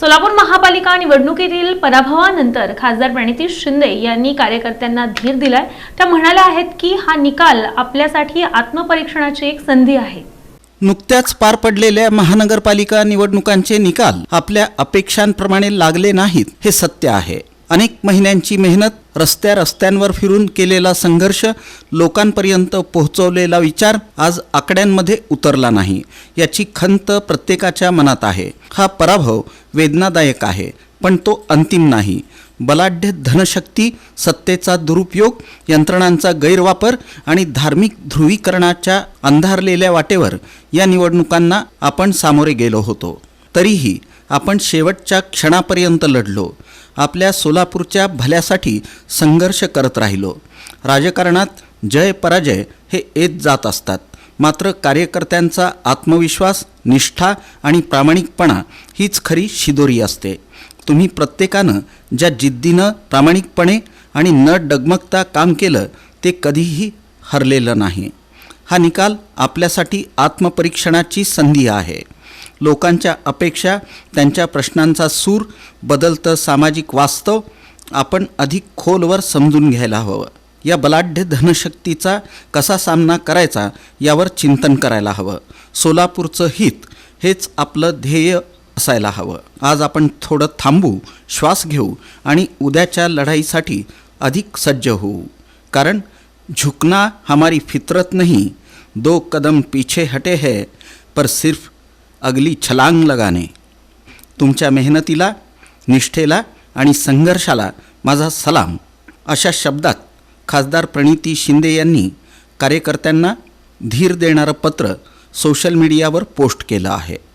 सोलापूर महापालिका निवडणुकीतील पराभवानंतर खासदार प्रणिती शिंदे यांनी कार्यकर्त्यांना धीर दिलाय. त्या म्हणाल्या आहेत की हा निकाल आपल्यासाठी आत्मपरीक्षणाची एक संधी आहे. नुकत्याच पार पडलेल्या महानगरपालिका निवडणुकांचे निकाल आपल्या अपेक्षांप्रमाणे लागले नाहीत हे सत्य आहे. अनेक महिन्यांची मेहनत रस्त्या रस्त्यांवर फिरून केलेला संघर्ष लोकांपर्यंत पोहोचवलेला विचार आज आकड्यांमध्ये उतरला नाही. याची खंत प्रत्येकाच्या मनात आहे. हा पराभव वेदनादायक आहे पण तो अंतिम नाही. बलाढ्य धनशक्ती सत्तेचा दुरुपयोग यंत्रणांचा गैरवापर आणि धार्मिक ध्रुवीकरणाच्या अंधारलेल्या वाटेवर या निवडणुकांना आपण सामोरे गेलो होतो. तरीही आपण शेवटच्या क्षणापर्यंत लढलो. आपल्या सोलापूरच्या भल्यासाठी संघर्ष करत राहिलो. राजकारणात जय पराजय हे येत जात असतात. मात्र कार्यकर्त्यांचा आत्मविश्वास निष्ठा आणि प्रामाणिकपणा हीच खरी शिदोरी असते. तुम्ही प्रत्येकानं ज्या जिद्दीनं प्रामाणिकपणे आणि न डगमगता काम केलं ते कधीही हरलेलं नाही. हा निकाल आपल्यासाठी आत्मपरीक्षणाची संधी आहे. लोकांच्या अपेक्षा त्यांच्या प्रश्नांचा सूर बदलतं सामाजिक वास्तव आपण अधिक खोलवर समजून घ्यायला हवं. या बलाढ्य धनशक्तीचा कसा सामना करायचा यावर चिंतन करायला हवं. सोलापूरचं हित हेच आपलं ध्येय असायला हवं. आज आपण थोडं थांबू श्वास घेऊ आणि उद्याच्या लढाईसाठी अधिक सज्ज होऊ. कारण झुकना हमारी फितरत नहीं दो कदम पीछे हटे है पर सिर्फ अगली छलांग लगाने. तुमच्या मेहनतीला निष्ठेला आणि संघर्षाला माझा सलाम. अशा शब्दात खासदार प्रणिती शिंदे यांनी कार्यकर्त्यांना धीर देणारं पत्र सोशल मीडियावर पोस्ट केलं आहे.